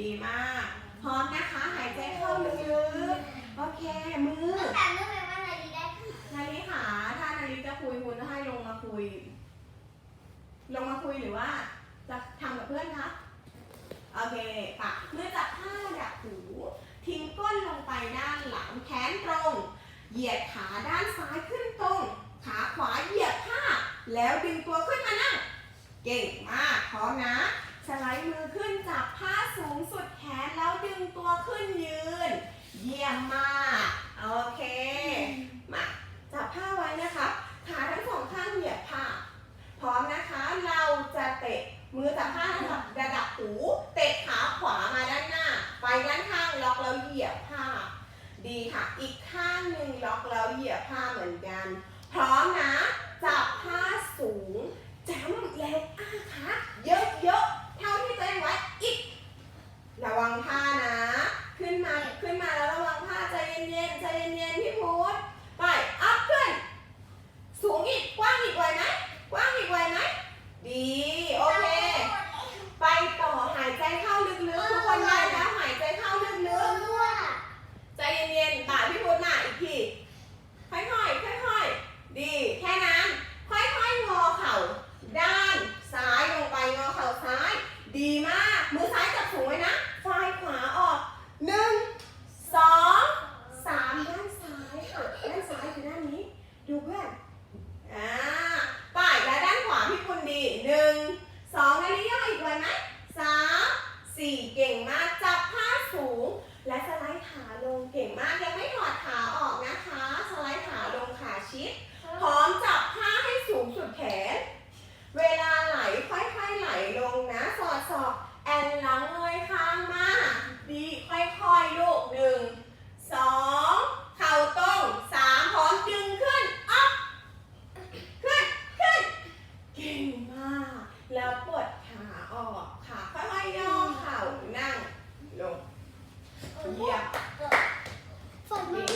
ดีมาก พร้อมนะคะ หายใจเข้าลึกๆ โอเค มือแต่เมื่อไหร่ว่านาฬิได้นาริหาถ้านาริจะคุยคุณให้ลงมาคุย ลงมาคุยหรือว่า จะทำกับเพื่อนคะ โอเคปะเมื่อจับผ้าดักหู ทิ้งก้นลงไปด้านหลังแขนตรง เหยียดขาด้านซ้ายขึ้นตรง ขาขวาเหยียบผ้า แล้วดึงตัวขึ้นมานั่ง เก่งมาก พร้อมนะสไลด์มือขึ้นจับผ้าสูงสุดแขนแล้วดึงตัวขึ้นยืน เยี่ยมมาก โอ เค มาจับผ้าไว้นะคะขาทั้งสองข้างเหยียบผ้า พร้อมนะคะ เราจะเตะมือจับผ้าระดับระดับหู เตะขาขวามาด้านหน้า ไปด้านข้างล็อกแล้วเหยียบผ้า ดีค่ะ อีกข้างหนึ่งล็อกแล้วเหยียบผ้าเหมือนกัน พร้อมนะ จับผ้าสูงจ้ำแรงอ้าขาเยอะๆ เท่าที่ตัวเองไว้ อีก ระวังผ้านะ ขึ้นมา ขึ้นมาแล้วระวังผ้าใจเย็นๆ ใจเย็นๆ พี่พุธไป อัพขึ้น สูงอีก กว้างอีกไหวไหมกว้างอีกไหวไหม ดี โอเค ไปต่อหายใจเข้าลึกๆ ทุกคนได้แล้วหายใจเข้าลึกๆ ใจเย็นๆบ่าพี่พุธมาอีกที ค่อยๆ ค่อยๆ ดี แค่นั้น ค่อยๆ งอเข่า ด้านซ้ายลงไป งอเข่าซ้าย ดีมาก มือซ้ายจับสูงไว้นะฝ่ายขวาออกหนึ่งสองสามด้านซ้ายค่ะ ด้านซ้ายคือด้านนี้ ดูเพื่อน อ่าป่ายและด้า หนึ่งสองนาฬิกาอีกวันไหมสามสี่เก่ง 拉破。